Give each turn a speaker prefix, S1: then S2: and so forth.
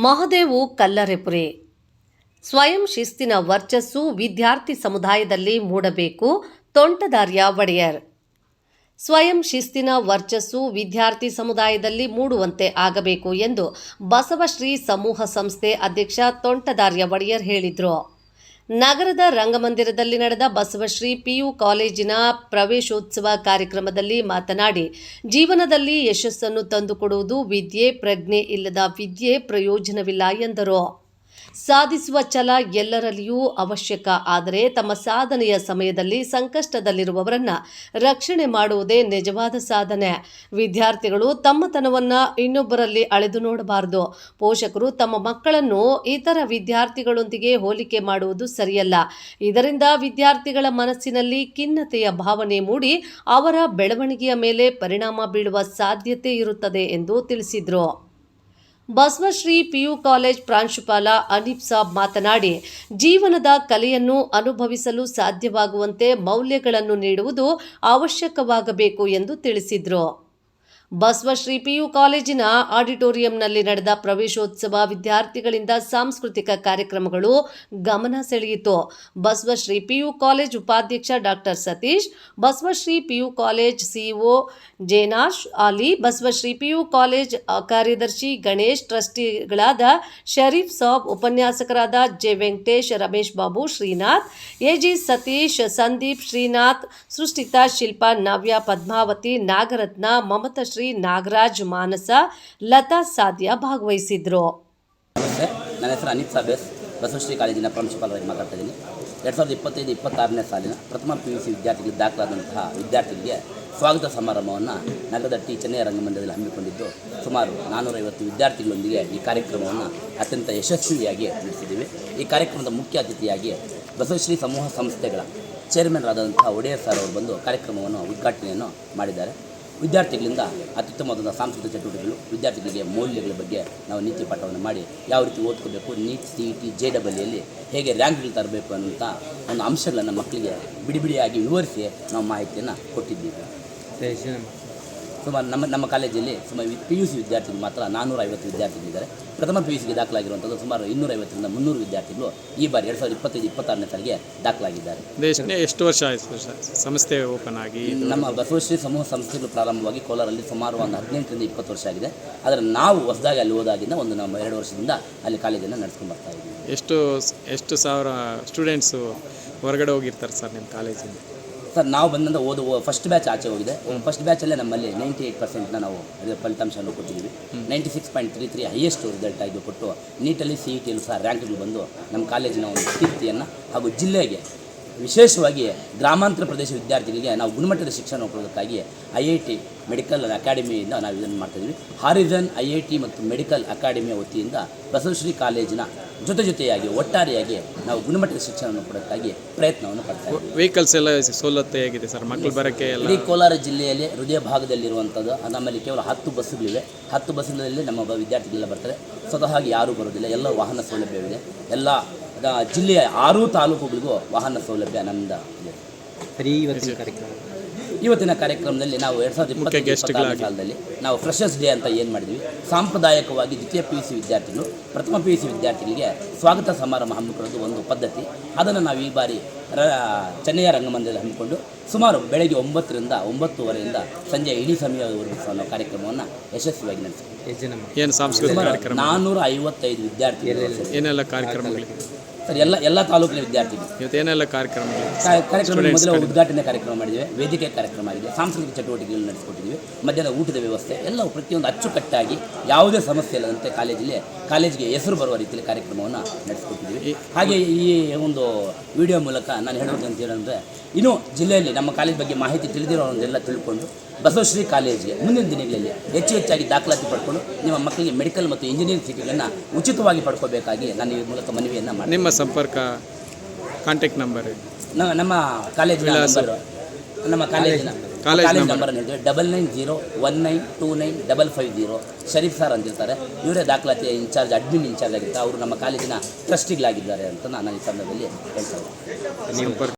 S1: ಮಹದೇವು ಕಲ್ಲರೆಪುರೆ ಸ್ವಯಂ ಶಿಸ್ತಿನ ವರ್ಚಸ್ಸು ವಿದ್ಯಾರ್ಥಿ ಸಮುದಾಯದಲ್ಲಿ ಮೂಡಬೇಕು, ತೋಂಟದಾರ್ಯ ಒಡೆಯರ್. ಸ್ವಯಂ ಶಿಸ್ತಿನ ವರ್ಚಸ್ಸು ವಿದ್ಯಾರ್ಥಿ ಸಮುದಾಯದಲ್ಲಿ ಮೂಡುವಂತೆ ಆಗಬೇಕು ಎಂದು ಬಸವಶ್ರೀ ಸಮೂಹ ಸಂಸ್ಥೆ ಅಧ್ಯಕ್ಷ ತೋಂಟದಾರ್ಯ ಒಡೆಯರ್ ಹೇಳಿದರು. ನಗರದ ರಂಗಮಂದಿರದಲ್ಲಿ ನಡೆದ ಬಸವಶ್ರೀ ಪಿಯು ಕಾಲೇಜಿನ ಪ್ರವೇಶೋತ್ಸವ ಕಾರ್ಯಕ್ರಮದಲ್ಲಿ ಮಾತನಾಡಿ, ಜೀವನದಲ್ಲಿ ಯಶಸ್ಸನ್ನು ತಂದುಕೊಡುವುದು ವಿದ್ಯೆ, ಪ್ರಜ್ಞೆ ಇಲ್ಲದ ವಿದ್ಯೆ ಪ್ರಯೋಜನವಿಲ್ಲ ಎಂದರು. ಸಾಧಿಸುವ ಛಲ ಎಲ್ಲರಲ್ಲಿಯೂ ಅವಶ್ಯಕ. ಆದರೆ ತಮ್ಮ ಸಾಧನೆಯ ಸಮಯದಲ್ಲಿ ಸಂಕಷ್ಟದಲ್ಲಿರುವವರನ್ನ ರಕ್ಷಣೆ ಮಾಡುವುದೇ ನಿಜವಾದ ಸಾಧನೆ. ವಿದ್ಯಾರ್ಥಿಗಳು ತಮ್ಮತನವನ್ನ ಇನ್ನೊಬ್ಬರಲ್ಲಿ ಅಳೆದು ನೋಡಬಾರದು. ಪೋಷಕರು ತಮ್ಮ ಮಕ್ಕಳನ್ನು ಇತರ ವಿದ್ಯಾರ್ಥಿಗಳೊಂದಿಗೆ ಹೋಲಿಕೆ ಮಾಡುವುದು ಸರಿಯಲ್ಲ. ಇದರಿಂದ ವಿದ್ಯಾರ್ಥಿಗಳ ಮನಸ್ಸಿನಲ್ಲಿ ಖಿನ್ನತೆಯ ಭಾವನೆ ಮೂಡಿ ಅವರ ಬೆಳವಣಿಗೆಯ ಮೇಲೆ ಪರಿಣಾಮ ಬೀಳುವ ಸಾಧ್ಯತೆ ಇರುತ್ತದೆ ಎಂದು ತಿಳಿಸಿದರು. ಬಸವಶ್ರೀ ಪಿಯು ಕಾಲೇಜ್ ಪ್ರಾಂಶುಪಾಲ ಅನೀಪ್ ಸಾಬ್ ಮಾತನಾಡಿ, ಜೀವನದ ಕಲೆಯನ್ನು ಅನುಭವಿಸಲು ಸಾಧ್ಯವಾಗುವಂತೆ ಮೌಲ್ಯಗಳನ್ನು ನೀಡುವುದು ಅವಶ್ಯಕವಾಗಬೇಕು ಎಂದು ತಿಳಿಸಿದರು. ಬಸವಶ್ರೀ ಪಿಯು ಕಾಲೇಜಿನ ಆಡಿಟೋರಿಯಂನಲ್ಲಿ ನಡೆದ ಪ್ರವೇಶೋತ್ಸವ ವಿದ್ಯಾರ್ಥಿಗಳಿಂದ ಸಾಂಸ್ಕೃತಿಕ ಕಾರ್ಯಕ್ರಮಗಳು ಗಮನ ಸೆಳೆಯಿತು. ಬಸವಶ್ರೀ ಪಿಯು ಕಾಲೇಜ್ ಉಪಾಧ್ಯಕ್ಷ doctor Satish Basavashri PU college CEO Jenash Ali Basavashri PU college ಕಾರ್ಯದರ್ಶಿ ಗಣೇಶ್, ಟ್ರಸ್ಟಿಗಳಾದ ಶರೀಫ್ ಸಾಬ್, ಉಪನ್ಯಾಸಕರಾದ ಜೆ ವೆಂಕಟೇಶ್, ರಮೇಶ್ ಬಾಬು, ಶ್ರೀನಾಥ್ ಎಜಿ ಸತೀಶ್, ಸಂದೀಪ್ ಶ್ರೀನಾಥ್ ಸೃಷ್ಟಿತಾ ಶಿಲ್ಪಾ, ನವ್ಯ ಪದ್ಮಾವತಿ, ನಾಗರತ್ನ, ಮಮತಾ ನಾಗರಾಜ್ ಮಾನಸ ಲತಾ ಸಾಧ್ಯ ಭಾಗವಹಿಸಿದ್ರು.
S2: ನನ್ನ ಹೆಸರು ಅನಿತ್ ಸಾಬೇಸ್ ಬಸವಶ್ರೀ ಕಾಲೇಜಿನ ಪ್ರಾಂಶುಪಾಲರಾಗಿ ಮಾತಾಡ್ತಾ ಇದ್ದೀನಿ. ಎರಡು ಸಾವಿರದ ಇಪ್ಪತ್ತೈದು, ಇಪ್ಪತ್ತಾರನೇ ಸಾಲಿನ ಪ್ರಥಮ ಪಿ ಯು ಸಿ ವಿದ್ಯಾರ್ಥಿಗಳಿಗೆ ದಾಖಲಾದಂತಹ ವಿದ್ಯಾರ್ಥಿಗಳಿಗೆ ಸ್ವಾಗತ ಸಮಾರಂಭವನ್ನು ನಗರದ ಟಿ. ಚೆನ್ನೈ ರಂಗಮಂದಿರದಲ್ಲಿ ಹಮ್ಮಿಕೊಂಡಿದ್ದು ಸುಮಾರು ನಾನ್ನೂರೈವತ್ತು ವಿದ್ಯಾರ್ಥಿಗಳೊಂದಿಗೆ ಈ ಕಾರ್ಯಕ್ರಮವನ್ನು ಅತ್ಯಂತ ಯಶಸ್ವಿಯಾಗಿ ನಡೆಸಿದ್ದೀವಿ. ಈ ಕಾರ್ಯಕ್ರಮದ ಮುಖ್ಯ ಅತಿಥಿಯಾಗಿ ಬಸವಶ್ರೀ ಸಮೂಹ ಸಂಸ್ಥೆಗಳ ಚೇರ್ಮನ್ರಾದಂತಹ ಒಡೆಯರ್ ಸರ್ ಅವರು ಬಂದು ಕಾರ್ಯಕ್ರಮವನ್ನು ಉದ್ಘಾಟನೆಯನ್ನು ಮಾಡಿದ್ದಾರೆ. ವಿದ್ಯಾರ್ಥಿಗಳಿಂದ ಅತ್ಯುತ್ತಮವಾದಂಥ ಸಾಂಸ್ಕೃತಿಕ ಚಟುವಟಿಕೆಗಳು ವಿದ್ಯಾರ್ಥಿಗಳಿಗೆ ಮೌಲ್ಯಗಳ ಬಗ್ಗೆ ನಾವು ನೀತಿ ಪಾಠವನ್ನು ಮಾಡಿ ಯಾವ ರೀತಿ ಓದ್ಕೋಬೇಕು, NEET, C, E, T, J ಡಬಲ್ಯಲ್ಲಿ ಹೇಗೆ ರ್ಯಾಂಕ್ಗಳು ತರಬೇಕು ಅನ್ನುವಂಥ ಒಂದು ಅಂಶಗಳನ್ನು ಮಕ್ಕಳಿಗೆ ಬಿಡಿ ಬಿಡಿಯಾಗಿ ವಿವರಿಸಿ ನಾವು ಮಾಹಿತಿಯನ್ನು ಕೊಟ್ಟಿದ್ದೀವಿ. ಸುಮಾರು ನಮ್ಮ ನಮ್ಮ ಕಾಲೇಜಲ್ಲಿ ಸುಮಾರು ಪಿ ಯು ಸಿ ವಿದ್ಯಾರ್ಥಿಗಳು ಮಾತ್ರ ನಾನ್ನೂರ ಐವತ್ತು ವಿದ್ಯಾರ್ಥಿಗಳಿದ್ದಾರೆ ಪ್ರಥಮ ಪಿ ಯು ಸಿಗೆ ದಾಖಲಾಗಿರುವಂಥದ್ದು ಸುಮಾರು ಇನ್ನೂರೈವತ್ತರಿಂದ ಮುನ್ನೂರು ವಿದ್ಯಾರ್ಥಿಗಳು ಈ ಬಾರಿ ಎರಡು ಸಾವಿರದ ಇಪ್ಪತ್ತೈದು ಇಪ್ಪತ್ತಾರನೇ ಸಾಲಿಗೆ ದಾಖಲಾಗಿದ್ದಾರೆ.
S3: ದೇಶ ಎಷ್ಟು ವರ್ಷ ಆಯಿತು ಸರ್? ಸಂಸ್ಥೆ ಓಪನ್ ಆಗಿ?
S2: ನಮ್ಮ ಬಸವಶ್ರೀ ಸಮೂಹ ಸಂಸ್ಥೆಗಳು ಪ್ರಾರಂಭವಾಗಿ ಕೋಲಾರಲ್ಲಿ ಸುಮಾರು ಒಂದು ಹದಿನೆಂಟರಿಂದ ಇಪ್ಪತ್ತು ವರ್ಷ ಆಗಿದೆ. ಆದರೆ ನಾವು ಹೊಸದಾಗಿ ಅಲ್ಲಿ ಹೋದಾಗಿಂದ ಒಂದು ನಮ್ಮ ಎರಡು ವರ್ಷದಿಂದ ಅಲ್ಲಿ ಕಾಲೇಜನ್ನು ನಡೆಸ್ಕೊಂಡು ಬರ್ತಾ ಇದ್ದೀವಿ.
S3: ಎಷ್ಟು ಎಷ್ಟು ಸಾವಿರ ಸ್ಟೂಡೆಂಟ್ಸು ಹೊರಗಡೆ ಹೋಗಿರ್ತಾರೆ ಸರ್ ನಿಮ್ಮ ಕಾಲೇಜಿಂದ?
S2: ಸರ್, ನಾವು ಬಂದಂತ ಓದು ಫಸ್ಟ್ ಬ್ಯಾಚ್ ಆಚೆ ಹೋಗಿದೆ. ಫಸ್ಟ್ ಬ್ಯಾಚಲ್ಲೇ ನಮ್ಮಲ್ಲಿ ನೈಂಟಿ ಏಯ್ಟ್ ಪರ್ಸೆಂಟ್ನ ನಾವು ಫಲಿತಾಂಶವನ್ನು ಕೊಟ್ಟಿದ್ದೀವಿ. Ninety six point three three highest result ಆಗಿ ಕೊಟ್ಟು ನೀಟಲ್ಲಿ ಸಿ ಇ ಟಿಯಲ್ಲೂ ಸಹ ರ್ಯಾಂಕ್ಗಳು ಬಂದು ನಮ್ಮ ಕಾಲೇಜಿನ ಒಂದು ಕೀರ್ತಿಯನ್ನು ಹಾಗೂ ಜಿಲ್ಲೆಗೆ ವಿಶೇಷವಾಗಿ ಗ್ರಾಮಾಂತರ ಪ್ರದೇಶ ವಿದ್ಯಾರ್ಥಿಗಳಿಗೆ ನಾವು ಗುಣಮಟ್ಟದ ಶಿಕ್ಷಣ ಕೊಡೋದಕ್ಕಾಗಿ ಐ ಐ ಟಿ ಮೆಡಿಕಲ್ ಅಕಾಡೆಮಿಯಿಂದ ನಾವು ಇದನ್ನು ಮಾಡ್ತಾಯಿದ್ವಿ ಹಾರಿಜನ್ ಐ ಐ ಟಿ ಮತ್ತು ಮೆಡಿಕಲ್ ಅಕಾಡೆಮಿಯ ವತಿಯಿಂದ ಬಸವಶ್ರೀ ಕಾಲೇಜಿನ ಜೊತೆ ಜೊತೆಯಾಗಿ ಒಟ್ಟಾರೆಯಾಗಿ ನಾವು ಗುಣಮಟ್ಟದ ಶಿಕ್ಷಣವನ್ನು ಕೊಡೋದಕ್ಕಾಗಿ ಪ್ರಯತ್ನವನ್ನು ಪಡ್ತೀವಿ
S3: ವೆಹಿಕಲ್ಸ್ ಎಲ್ಲ ಸವಲತ್ತು ಹೇಗಿದೆ ಸರ್? ಮಕ್ಕಳು ಬರೋಕ್ಕೆ
S2: ಇಡೀ ಕೋಲಾರ ಜಿಲ್ಲೆಯಲ್ಲಿ ಹೃದಯ ಭಾಗದಲ್ಲಿರುವಂಥದ್ದು ನಮ್ಮಲ್ಲಿ ಕೇವಲ ಹತ್ತು ಬಸ್ಸುಗಳಿವೆ ಹತ್ತು ಬಸ್ಸುಗಳಲ್ಲಿ ನಮ್ಮ ವಿದ್ಯಾರ್ಥಿಗಳೆಲ್ಲ ಬರ್ತಾರೆ. ಸ್ವತಃ ಯಾರೂ ಬರೋದಿಲ್ಲ. ಎಲ್ಲ ವಾಹನ ಸೌಲಭ್ಯವಿದೆ. ಎಲ್ಲ ಜಿಲ್ಲೆಯ ಆರೂ ತಾಲೂಕುಗಳಿಗೂ ವಾಹನ ಸೌಲಭ್ಯ ಇದೆ.
S4: ಸರಿ ಇವತ್ತಿನ ಕಾರ್ಯಕ್ರಮ.
S2: ಇವತ್ತಿನ ಕಾರ್ಯಕ್ರಮದಲ್ಲಿ ನಾವು ಎರಡು ಸಾವಿರದ ಇಪ್ಪತ್ತೈದು ಕಾಲದಲ್ಲಿ ಸಾಲದಲ್ಲಿ ನಾವು ಫ್ರೆಶರ್ಸ್ ಡೇ ಅಂತ ಏನು ಮಾಡಿದ್ವಿ? ಸಾಂಪ್ರದಾಯಿಕವಾಗಿ ದ್ವಿತೀಯ ಪಿ ಯು ಸಿ ವಿದ್ಯಾರ್ಥಿಗಳು ಪ್ರಥಮ ಪಿ ಯು ಸಿ ವಿದ್ಯಾರ್ಥಿಗಳಿಗೆ ಸ್ವಾಗತ ಸಮಾರಂಭ ಹಮ್ಮಿಕೊಳ್ಳೋದು ಒಂದು ಪದ್ಧತಿ. ಅದನ್ನು ನಾವು ಈ ಬಾರಿ ರ ಚೆನ್ನೈಯ ರಂಗಮಂದಿರದಲ್ಲಿ ಹಮ್ಮಿಕೊಂಡು ಸುಮಾರು ಬೆಳಗ್ಗೆ ಒಂಬತ್ತರಿಂದ ಒಂಬತ್ತುವರೆಯಿಂದ ಸಂಜೆ ಇಡೀ ಸಮಯವರೆಗೂ ಸಹ ನಾವು ಕಾರ್ಯಕ್ರಮವನ್ನು ಯಶಸ್ವಿಯಾಗಿ ನಡೆಸಿದ್ವಿ
S3: ಏನು ಸಾಂಸ್ಕೃತಿಕ
S2: ಸುಮಾರು
S3: ಕಾರ್ಯಕ್ರಮ?
S2: ನಾನ್ನೂರ ಐವತ್ತೈದು ವಿದ್ಯಾರ್ಥಿಗಳು
S3: ಏನೆಲ್ಲ ಕಾರ್ಯಕ್ರಮಗಳಿವೆ
S2: ಸರ್ ಎಲ್ಲ ಎಲ್ಲ ತಾಲೂಕಿನ ವಿದ್ಯಾರ್ಥಿಗಳು.
S3: ಇವತ್ತೇನೆಲ್ಲ
S2: ಕಾರ್ಯಕ್ರಮ ಕಾರ್ಯಕ್ರಮ ಮೊದಲ ಉದ್ಘಾಟನೆ ಕಾರ್ಯಕ್ರಮ ಮಾಡಿದ್ದೇವೆ ವೇದಿಕೆ ಕಾರ್ಯಕ್ರಮ ಆಗಿದೆ ಸಾಂಸ್ಕೃತಿಕ ಚಟುವಟಿಕೆಗಳನ್ನು ನಡೆಸಿಕೊಟ್ಟಿದ್ದೀವಿ ಮಧ್ಯಾಹ್ನ ಊಟದ ವ್ಯವಸ್ಥೆ ಎಲ್ಲವೂ ಪ್ರತಿಯೊಂದು ಅಚ್ಚುಕಟ್ಟಾಗಿ ಯಾವುದೇ ಸಮಸ್ಯೆ ಇಲ್ಲದಂತೆ ಕಾಲೇಜಲ್ಲಿ ಕಾಲೇಜಿಗೆ ಹೆಸರು ಬರುವ ರೀತಿಯಲ್ಲಿ ಕಾರ್ಯಕ್ರಮವನ್ನು ನಡೆಸಿಕೊಟ್ಟಿದ್ದೀವಿ ಹಾಗೆ ಈ ಒಂದು ವಿಡಿಯೋ ಮೂಲಕ ನಾನು ಹೇಳೋದು ಅಂತ ಏನಂದರೆ ಇನ್ನೂ ಜಿಲ್ಲೆಯಲ್ಲಿ ನಮ್ಮ ಕಾಲೇಜ್ ಬಗ್ಗೆ ಮಾಹಿತಿ ತಿಳಿದಿರೋರೆಲ್ಲ ತಿಳ್ಕೊಂಡು ಬಸವಶ್ರೀ ಕಾಲೇಜಿಗೆ ಮುಂದಿನ ದಿನಗಳಲ್ಲಿ ಹೆಚ್ಚು ಹೆಚ್ಚಾಗಿ ದಾಖಲಾತಿ ಪಡ್ಕೊಂಡು ನಿಮ್ಮ ಮಕ್ಕಳಿಗೆ ಮೆಡಿಕಲ್ ಮತ್ತು ಇಂಜಿನಿಯರಿಂಗ್ ಸೀಟುಗಳನ್ನು ಉಚಿತವಾಗಿ ಪಡ್ಕೋಬೇಕಾಗಿ ನಾನು ಈ ಮೂಲಕ ಮನವಿಯನ್ನು ಮಾಡಿ
S3: ನಿಮ್ಮ ಸಂಪರ್ಕ ಕಾಂಟ್ಯಾಕ್ಟ್ ನಂಬರ್
S2: ನಮ್ಮ ಕಾಲೇಜಿನ
S3: ವಿಳಾಸ.
S2: ನಮ್ಮ ಕಾಲೇಜಿನ
S3: college
S2: college
S3: number.
S2: Number double nine zero one nine two nine double five zero Sharif sir ಅಂತಿರ್ತಾರೆ. ಇವರೇ ದಾಖಲಾತಿ ಇನ್ಚಾರ್ಜ್ ಅಡ್ಮಿನ್ ಇನ್ಚಾರ್ಜ್ ಆಗಿರ್ತಾರೆ. ಅವರು ನಮ್ಮ ಕಾಲೇಜಿನ ಟ್ರಸ್ಟಿಗಳಾಗಿದ್ದಾರೆ ಅಂತ ನಾನು ಈ ಸಂದರ್ಭದಲ್ಲಿ ಹೇಳ್ತಾ ಇದ್ದೀನಿ
S3: ಸಂಪರ್ಕ